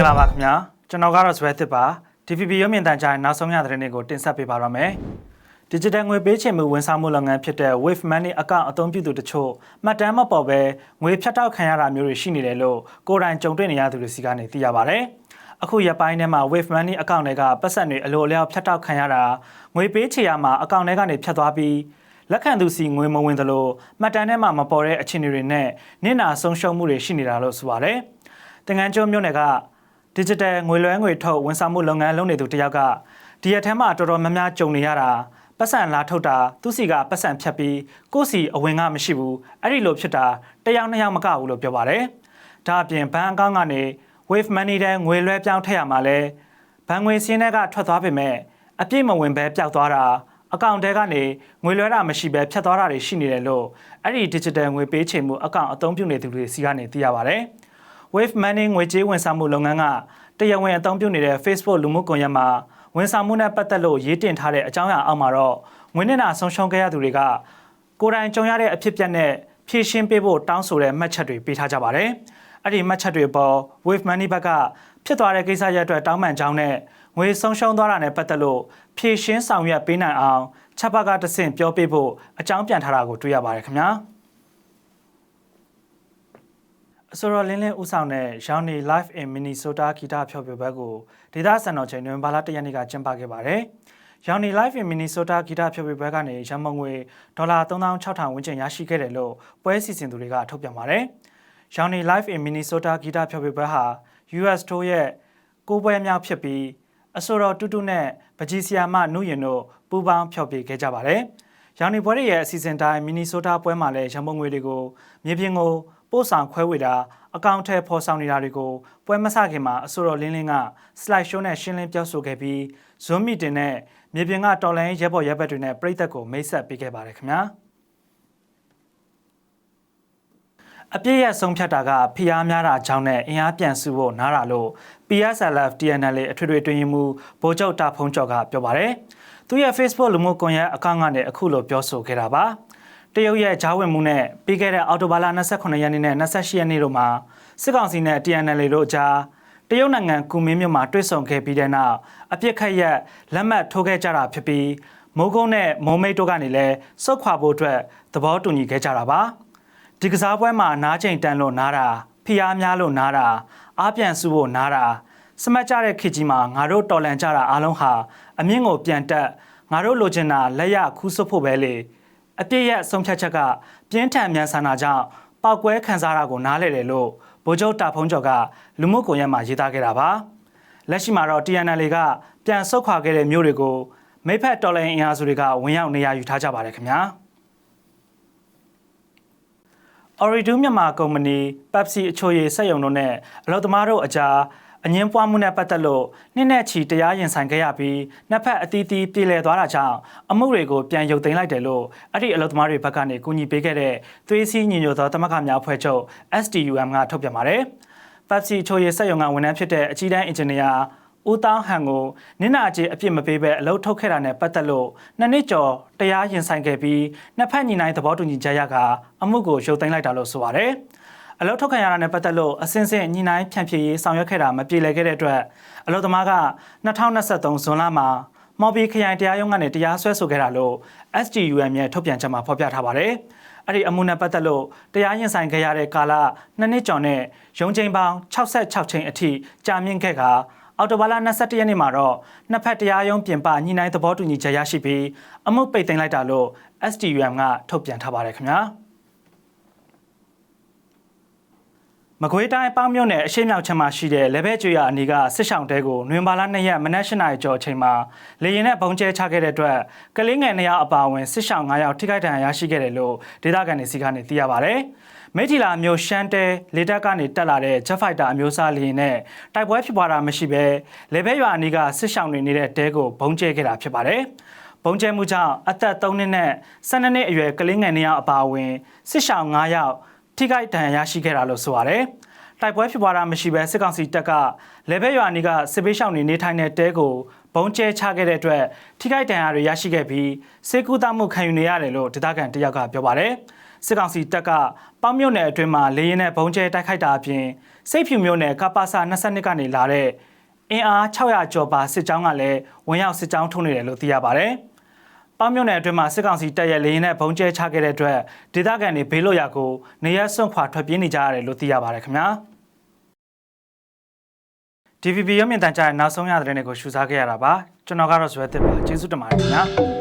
္ဂလာပါခင်ဗျာကျွန်တော်ကတော့ဇွဲသစ်ပါ DVB ရုပ်မြင်သံကြားရဲ့နောက်ဆုံးရသတင်းတွေကိုတင်ဆက်ပေးပါရမယ်။ Digital ငွေပေးချေမှုဝန်ဆောင်မှုလုပ်ငန်းဖြစ်တဲ့ Wave Money အကောင့်အသုံးပြုသူတချို့မှတ်တမ်းမပေါ်ဘဲငွေဖြတ်တောက်ခံရတာမျိုးတွေရှိနေတယ်လို့ကိုယ်တိုင်ကြုံတွေ့နေရသူတွေစီကနေသိရပါဗျ။အခုရက်ပိုင်းထဲမှာ Wave Money အကောင့်တွေကပတ်စံတွေအလိုအလျောက်ဖြတ်တောက်ခံရတာငွေပေးချေရမှာအကောင့်တွေကနေဖြတ်သွားပြီးလက်ခံသူစီငွေမဝင်သလိုမှတ်တမ်းထဲမှာမပေါ်တဲ့အခြေအနေတွေနဲ့နင့်နာဆုံးရှုံးမှုတွေရှိနေတာလို့ဆိုပါတယ်။တင်ငန်းကျွန်းမြို့နယ်က digital ငွေလွှဲငွေထုတ်ဝန်ဆောင်မှုလုပ်ငန်းလုပ်နေသူတယောက်ကဒီရက်ထဲမှာတော်တော်များများကြုံနေရတာပတ်စံလာထုတ်တာသူစီကပတ်စံဖြတ်ပြီးကိုယ့်စီအဝင်ကမရှိဘူးအဲ့ဒီလိုဖြစ်တာတယောက်နှစ်ယောက်မကဘူးလို့ပြောပါတယ်ဒါအပြင်ဘဏ်အကောင့်ကနေ wave money တဲ့ငွေလွှဲပြောင်းထည့်ရမှာလဲဘဏ်ငွေစင်းတွေကထွက်သွားပေမဲ့အပြည့်မဝင်ပဲပျောက်သွားတာအကောင့်တဲကနေငွေလွှဲတာမရှိပဲဖြတ်သွားတာတွေရှိနေတယ်လို့အဲ့ဒီ digital ငွေပေးချေမှုအကောင့်အသုံးပြုနေသူတွေစီကနေသိရပါတယ်။ Wave Money ငွေကြေးဝန်ဆောင်မှုလုပ်ငန်းကတရားဝင်အသုံးပြုနေတဲ့ Facebook လူမှုကွန်ရက်မှာဝန်ဆောင်မှုနဲ့ပတ်သက်လို့ရေးတင်ထားတဲ့အကြောင်းအရာအောက်မှာတော့ငွေနဲ့နာဆုံးရှုံးခဲ့ရသူတွေကကိုယ်တိုင်ကြုံရတဲ့အဖြစ်အပျက်နဲ့ဖြည့်ရှင်းပေးဖို့တောင်းဆိုတဲ့မှတ်ချက်တွေပေးထားကြပါတယ်။အဲ့ဒီမှတ်ချက်တွေပေါ် Wave Money ဘက်ကဖြစ်သွားတဲ့ကိစ္စရပ်အတွက်တောင်းပန်ကြောင်းနဲ့ငွေဆုံးရှုံးသွားတာနဲ့ပတ်သက်လို့ဖြည့်ရှင်းဆောင်ရွက်ပေးနိုင်အောင်ချက်ဘက်ကတဆင့်ပြောပေးဖို့အကြောင်းပြန်ထားတာကိုတွေ့ရပါတယ်ခင်ဗျာ။ အစောရလင်းလင်းဦးဆောင်တဲ့ Johnny Live in Minnesota ဂီတဖျော်ဖြေပွဲကိုဒေသစံတော်ချိန်နိုဝင်ဘာလ၁ရက်နေ့ကကျင်းပခဲ့ပါတယ်။ Johnny Live in Minnesota ဂီတဖျော်ဖြေပွဲကနေရန်မုံငွေဒေါ်လာ3600ဝန်းကျင်ရရှိခဲ့တယ်လို့ပွဲစီစဉ်သူတွေကထုတ်ပြန်ပါတယ်။ Johnny Live in Minnesota ဂီတဖျော်ဖြေပွဲဟာ US Tour ရဲ့ကိုးပွဲမြောက်ဖြစ်ပြီးအစောရတူတူနဲ့ပကြီးဆီယာမနုရင်တို့ပူးပေါင်းဖျော်ဖြေခဲ့ကြပါတယ်။ရောင်နေပွဲရဲ့အစီအစဉ်တိုင်းမီနီဆိုးတားပွဲမှာလည်းရန်ပုံငွေတွေကိုမြေပြင်ကို ပို့ဆောင်ခွဲဝေတာအကောင့်ထဲဖော်ဆောင်နေတာတွေကိုပွဲမဆခင်မှာအစိုးရလင်းလင်းက slide show နဲ့ရှင်းလင်းပြောဆိုခဲ့ပြီး Zoom meeting နဲ့မြေပြင်ကတော်လိုင်းရဲဘော်ရဲဘက်တွေနဲ့ပြည်သက်ကိုမိတ်ဆက်ပေးခဲ့ပါတယ်ခင်ဗျာအပြည့်ရဆုံးဖြတ်တာကဖိအားများတာကြောင့်နဲ့အင်အားပြန်စုဖို့နားတာလို့ PSLF TNL အထွေထွေတွင်မှုဗိုလ်ချုပ်တာဖုံးကျော်ကပြောပါတယ်သူရဲ့ Facebook လူမှုကွန်ရက်အကောင့်ကနေအခုလိုပြောဆိုခဲ့တာပါ။ တရုတ်ရဲ့ဂျားဝင်မှုနဲ့ပြီးခဲ့တဲ့အော်တိုဘာလ28ရက်နေ့နဲ့28ရက်နေ့တို့မှာစစ်ကောင်စီနဲ့ TNL တို့ကြားတရုတ်နိုင်ငံကူမင်းမြို့မှာတွေ့ဆုံခဲ့ပြီးတဲ့နောက်အပြစ်ခတ်ရက်လက်မှတ်ထိုးခဲ့ကြတာဖြစ်ပြီးမိုးကုန်းနဲ့မုံမိတ်တို့ကနေလည်းစုတ်ခွာဖို့အတွက်သဘောတူညီခဲ့ကြတာပါဒီကစားပွဲမှာနားချိန်တန်လို့နားတာဖိအားများလို့နားတာအားပြန်စုဖို့နားတာစမတ်ကြတဲ့ခေတ်ကြီးမှာငါတို့တော်လန်ကြတာအားလုံးဟာအမြင့်ကိုပြန်တက်ငါတို့လိုချင်တာလက်ရခူးဆွဖို့ပဲလေ အပြည့်ရဲ့ဆုံးဖြတ်ချက်ကပြင်းထန်မြန်ဆန်တာကြောင့်ပောက်ကွဲခံစားတာကိုနားလည်တယ်လို့ဗိုလ်ချုပ်တာဖုံးကျော်ကလူမှုကွန်ရက်မှာရေးသားခဲ့တာပါလက်ရှိမှာတော့ TNL ကပြန်ဆုတ်ခွာခဲ့တဲ့မြို့တွေကိုမိဖက်တော်လိုင်းအင်အားစုတွေကဝင်ရောက်နေရာယူထားကြပါတယ်ခင်ဗျာ Oridu မြန်မာကုမ္ပဏီ Pepsi အချိုရည်စက်ရုံတို့နဲ့အလုပ်သမားတို့အကြား အငင်းပွားမှုနဲ့ပတ်သက်လို့နှစ်နဲ့ချီတရားရင်ဆိုင်ခဲ့ရပြီးနှစ်ဖက်အသီးသီးပြည်လည်သွားတာကြောင့်အမှုတွေကိုပြန်ရုပ်သိမ်းလိုက်တယ်လို့အဲ့ဒီအလုပ်သမားတွေဘက်ကနေကူညီပေးခဲ့တဲ့သွေးစည်းညီညွတ်သောတမကများအဖွဲ့ချုပ် STUM ကထုတ်ပြန်ပါတယ်။ Pepsi ချိုရည်စက်ရုံကဝန်ထမ်းဖြစ်တဲ့အကြီးတန်းအင်ဂျင်နီယာဦးတောင်းဟန်ကိုနင်းနာကြီးအပြစ်မပေးဘဲအလုပ်ထုတ်ခဲ့တာနဲ့ပတ်သက်လို့နှစ်နှစ်ကျော်တရားရင်ဆိုင်ခဲ့ပြီးနှစ်ဖက်ညီနိုင်သဘောတူညီချက်ရကအမှုကိုရုပ်သိမ်းလိုက်တာလို့ဆိုပါတယ်။ အလုပ်ထုတ်ခံရတာနဲ့ပတ်သက်လို့အစင်းစင်းညှိနှိုင်းဖြန့်ဖြေရေးဆောင်ရွက်ခဲ့တာမပြေလည်ခဲ့တဲ့အတွက်အလုပ်သမားက2023ဇွန်လမှာမော်ဘီခရိုင်တရားရုံးကနေတရားစွဲဆိုခဲ့တာလို့ SGUM ရဲ့ထုတ်ပြန်ချက်မှာဖော်ပြထားပါတယ်။အဲ့ဒီအမှုနဲ့ပတ်သက်လို့တရားရင်ဆိုင်ခဲ့ရတဲ့ကာလနှစ်နှစ်ကျော်နဲ့ရုံးချိန်ပေါင်း66ချိန်အထိကြာမြင့်ခဲ့ကအော်တိုဘာလ22ရက်နေ့မှာတော့နှစ်ဖက်တရားရုံးပြင်ပညှိနှိုင်းသဘောတူညီချက်ရရှိပြီးအမှုပိတ်သိမ်းလိုက်တာလို့ STUM ကထုတ်ပြန်ထားပါတယ်ခင်ဗျာ။ မကွေးတိုင်းပေါင်းမြို့နယ်အရှိမြောက်ချမ်းမှာရှိတဲ့လေဘဲကျွေရအနီးကစစ်ဆောင်တဲကိုနွေဘာလ2ရက်မနက်၈နာရီကျော်အချိန်မှာလေရင်နဲ့ဘုံကျဲချခဲ့တဲ့အတွက်ကလေးငယ်2ယောက်အပါအဝင်စစ်ဆောင်9ယောက်ထိခိုက်ဒဏ်ရာရရှိခဲ့တယ်လို့ဒေသခံတွေစီကနေသိရပါဗျ။မိထီလာမျိုးရှမ်းတဲလေတပ်ကနေတက်လာတဲ့ Jet Fighter အမျိုးအစားလေရင်နဲ့တိုက်ပွဲဖြစ်ပွားတာမရှိဘဲလေဘဲရွာအနီးကစစ်ဆောင်တွေနေတဲ့တဲကိုဘုံကျဲခဲ့တာဖြစ်ပါတယ်။ဘုံကျဲမှုကြောင့်အသက်3နှစ်နဲ့12နှစ်အရွယ်ကလေးငယ်2ယောက်အပါအဝင်စစ်ဆောင်9ယောက် ထိခိုက်ဒဏ်ရာရရှိခဲ့တာလို့ဆိုပါတယ်။တိုက်ပွဲဖြစ်ပွားတာမရှိဘဲစစ်ကောင်စီတပ်ကလေဘဲရွာနီကစစ်ပေးရှောင်းနေနေထိုင်တဲ့တဲကိုဘုံကျဲချခဲ့တဲ့အတွက်ထိခိုက်ဒဏ်ရာတွေရရှိခဲ့ပြီးစေကူတာမှုခံယူနေရတယ်လို့ဒေသခံတယောက်ကပြောပါတယ်။စစ်ကောင်စီတပ်ကပေါင်းမြို့နယ်အတွင်းမှာလေရင်နဲ့ဘုံကျဲတိုက်ခိုက်တာအပြင်စိတ်ဖြူမြို့နယ်ကပ္ပစ22ကနေလာတဲ့အင်အား600ကျော်ပါစစ်ကြောင်းကလည်းဝင်ရောက်စစ်ကြောင်းထုံနေတယ်လို့သိရပါတယ်။ ပေါင်းမြို့နယ်အတွင်းမှာစစ်ကောင်စီတပ်ရဲ့လေရင်နဲ့ဘုံကျဲချခဲ့တဲ့အတွက်ဒေသခံတွေဘေးလွတ်ရာကိုနေရစွန့်ခွာထွက်ပြေးနေကြရတယ်လို့သိရပါတယ်ခင်ဗျာ။ DVB ရုပ်မြင်သံကြားရဲ့နောက်ဆုံးရတဲ့တဲ့ကိုရှုစားခဲ့ရတာပါကျွန်တော်ကတော့ဇွဲသစ်ပါကျေးဇူးတင်ပါတယ်ခင်ဗျာ